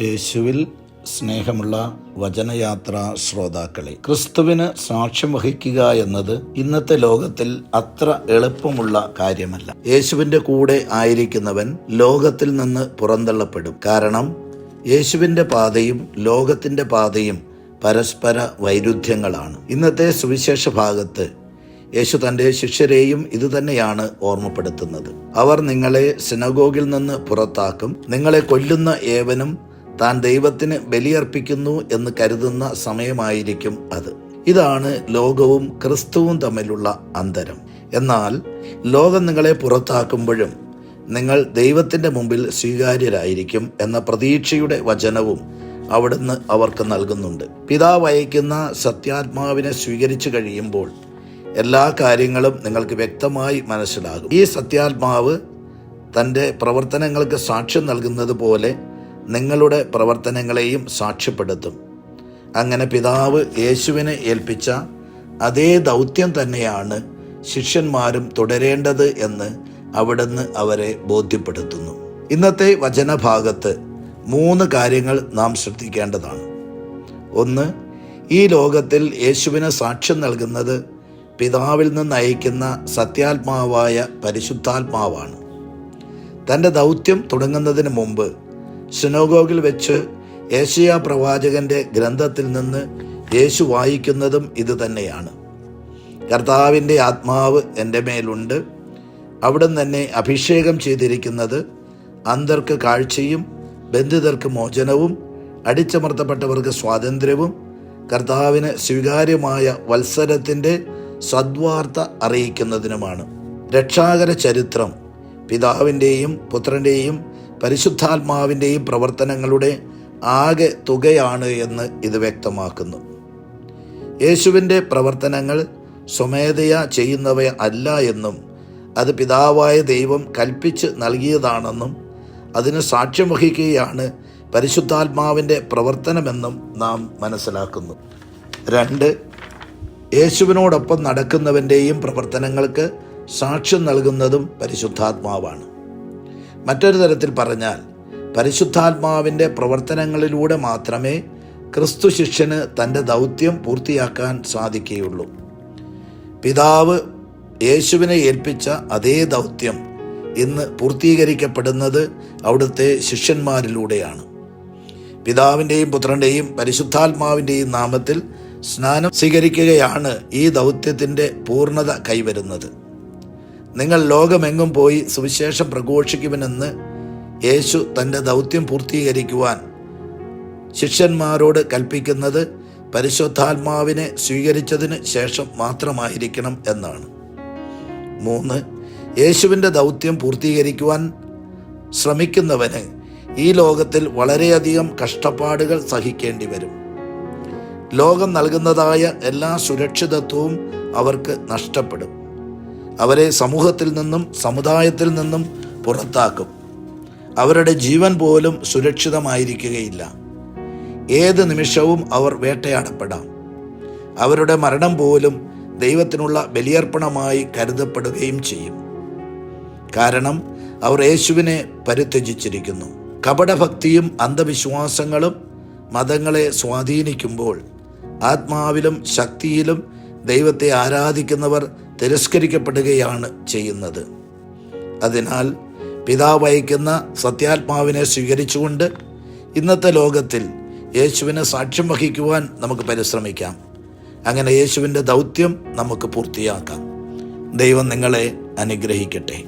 യേശുവിൽ സ്നേഹമുള്ള വചനയാത്ര ശ്രോതാക്കളെ ക്രിസ്തുവിന് സാക്ഷ്യം വഹിക്കുക എന്നത് ഇന്നത്തെ ലോകത്തിൽ അത്ര എളുപ്പമുള്ള കാര്യമല്ല. യേശുവിന്റെ കൂടെ ആയിരിക്കുന്നവൻ ലോകത്തിൽ നിന്ന് പുറന്തള്ളപ്പെടും. കാരണം യേശുവിന്റെ പാതയും ലോകത്തിന്റെ പാതയും പരസ്പര വൈരുദ്ധ്യങ്ങളാണ്. ഇന്നത്തെ സുവിശേഷ ഭാഗത്ത് യേശു തന്റെ ശിഷ്യരെയും ഇതുതന്നെയാണ് ഓർമ്മപ്പെടുത്തുന്നത്. അവർ നിങ്ങളെ സിനഗോഗിൽ നിന്ന് പുറത്താക്കും. നിങ്ങളെ കൊല്ലുന്ന ഏവനും താൻ ദൈവത്തിന് ബലിയർപ്പിക്കുന്നു എന്ന് കരുതുന്ന സമയമായിരിക്കും അത്. ഇതാണ് ലോകവും ക്രിസ്തുവും തമ്മിലുള്ള അന്തരം. എന്നാൽ ലോകം നിങ്ങളെ പുറത്താക്കുമ്പോഴും നിങ്ങൾ ദൈവത്തിന്റെ മുമ്പിൽ സ്വീകാര്യരായിരിക്കും എന്ന പ്രതീക്ഷയുടെ വചനവും അവിടുന്ന് അവർക്ക് നൽകുന്നുണ്ട്. പിതാവ് അയക്കുന്ന സത്യാത്മാവിനെ സ്വീകരിച്ചു കഴിയുമ്പോൾ എല്ലാ കാര്യങ്ങളും നിങ്ങൾക്ക് വ്യക്തമായി മനസ്സിലാകും. ഈ സത്യാത്മാവ് തന്റെ പ്രവർത്തനങ്ങൾക്ക് സാക്ഷ്യം നൽകുന്നത് പോലെ നിങ്ങളുടെ പ്രവർത്തനങ്ങളെയും സാക്ഷ്യപ്പെടുത്തും. അങ്ങനെ പിതാവ് യേശുവിനെ ഏൽപ്പിച്ച അതേ ദൗത്യം തന്നെയാണ് ശിഷ്യന്മാരും തുടരേണ്ടത് എന്ന് അവിടുന്ന് അവരെ ബോധ്യപ്പെടുത്തുന്നു. ഇന്നത്തെ വചനഭാഗത്ത് മൂന്ന് കാര്യങ്ങൾ നാം ശ്രദ്ധിക്കേണ്ടതാണ്. ഒന്ന് ഈ ലോകത്തിൽ യേശുവിന് സാക്ഷ്യം നൽകുന്നത് പിതാവിൽ നിന്ന് അയക്കുന്ന സത്യാത്മാവായ പരിശുദ്ധാത്മാവാണ്. തന്റെ ദൗത്യം തുടങ്ങുന്നതിന് മുമ്പ് സിനോഗോഗിൽ വെച്ച് ഏഷ്യ പ്രവാചകന്റെ ഗ്രന്ഥത്തിൽ നിന്ന് യേശു വായിക്കുന്നതും ഇത് തന്നെയാണ്. കർത്താവിന്റെ ആത്മാവ് എന്റെ മേലുണ്ട്. അവിടെ തന്നെ അഭിഷേകം ചെയ്തിരിക്കുന്നത് അന്തർക്ക് കാഴ്ചയും ബന്ധിതർക്ക് മോചനവും അടിച്ചമർത്തപ്പെട്ടവർക്ക് സ്വാതന്ത്ര്യവും കർത്താവിന് സ്വീകാര്യമായ വത്സരത്തിന്റെ സദ്വാർത്ത അറിയിക്കുന്നതിനുമാണ്. രക്ഷാകര ചരിത്രം പിതാവിന്റെയും പുത്രന്റെയും പരിശുദ്ധാത്മാവിന്റെയും പ്രവർത്തനങ്ങളുടെ ആകെ തുകയാണ് എന്ന് ഇത് വ്യക്തമാക്കുന്നു. യേശുവിന്റെ പ്രവർത്തനങ്ങൾ സ്വമേധയാ ചെയ്യുന്നവ അല്ല എന്നും അത് പിതാവായ ദൈവം കൽപ്പിച്ച് നൽകിയതാണെന്നും അതിന് സാക്ഷ്യം വഹിക്കുകയാണ് പരിശുദ്ധാത്മാവിന്റെ പ്രവർത്തനമെന്നും നാം മനസ്സിലാക്കുന്നു. രണ്ട് യേശുവിനോടൊപ്പം നടക്കുന്നവന്റെയും പ്രവർത്തനങ്ങൾക്ക് സാക്ഷ്യം നൽകുന്നതും പരിശുദ്ധാത്മാവാണ്. മറ്റൊരു തരത്തിൽ പറഞ്ഞാൽ പരിശുദ്ധാത്മാവിന്റെ പ്രവർത്തനങ്ങളിലൂടെ മാത്രമേ ക്രിസ്തു ശിഷ്യന് തന്റെ ദൗത്യം പൂർത്തിയാക്കാൻ സാധിക്കുകയുള്ളൂ. പിതാവ് യേശുവിനെ ഏൽപ്പിച്ച അതേ ദൗത്യം ഇന്ന് പൂർത്തീകരിക്കപ്പെടുന്നത് അവിടുത്തെ ശിഷ്യന്മാരിലൂടെയാണ്. പിതാവിന്റെയും പുത്രന്റെയും പരിശുദ്ധാത്മാവിന്റെയും നാമത്തിൽ സ്നാനം സ്വീകരിക്കുകയാണ് ഈ ദൗത്യത്തിന്റെ പൂർണത കൈവരുന്നത്. നിങ്ങൾ ലോകമെങ്ങും പോയി സുവിശേഷം പ്രഘോഷിക്കുമെന്ന് യേശു തന്റെ ദൗത്യം പൂർത്തീകരിക്കുവാൻ ശിഷ്യന്മാരോട് കൽപ്പിക്കുന്നത് പരിശുദ്ധാത്മാവിനെ സ്വീകരിച്ചതിന് ശേഷം മാത്രമായിരിക്കണം എന്നാണ്. മൂന്ന് യേശുവിന്റെ ദൗത്യം പൂർത്തീകരിക്കുവാൻ ശ്രമിക്കുന്നവന് ഈ ലോകത്തിൽ വളരെയധികം കഷ്ടപ്പാടുകൾ സഹിക്കേണ്ടി വരും. ലോകം നൽകുന്നതായ എല്ലാ സുരക്ഷിതത്വവും അവർക്ക് നഷ്ടപ്പെടും. അവരെ സമൂഹത്തിൽ നിന്നും സമുദായത്തിൽ നിന്നും പുറത്താക്കും. അവരുടെ ജീവൻ പോലും സുരക്ഷിതമായിരിക്കുകയില്ല. ഏത് നിമിഷവും അവർ വേട്ടയാടപ്പെടാം. അവരുടെ മരണം പോലും ദൈവത്തിനുള്ള ബലിയർപ്പണമായി കരുതപ്പെടുകയും ചെയ്യും. കാരണം അവർ യേശുവിനെ പരിത്യജിച്ചിരിക്കുന്നു. കപടഭക്തിയും അന്ധവിശ്വാസങ്ങളും മതങ്ങളെ സ്വാധീനിക്കുമ്പോൾ ആത്മാവിലും ശക്തിയിലും ദൈവത്തെ ആരാധിക്കുന്നവർ തിരസ്കരിക്കപ്പെടുകയാണ് ചെയ്യുന്നത്. അതിനാൽ പിതാവ് അയക്കുന്ന സത്യാത്മാവിനെ സ്വീകരിച്ചുകൊണ്ട് ഇന്നത്തെ ലോകത്തിൽ യേശുവിനെ സാക്ഷ്യം വഹിക്കുവാൻ നമുക്ക് പരിശ്രമിക്കാം. അങ്ങനെ യേശുവിന്റെ ദൗത്യം നമുക്ക് പൂർത്തിയാക്കാം. ദൈവം നിങ്ങളെ അനുഗ്രഹിക്കട്ടെ.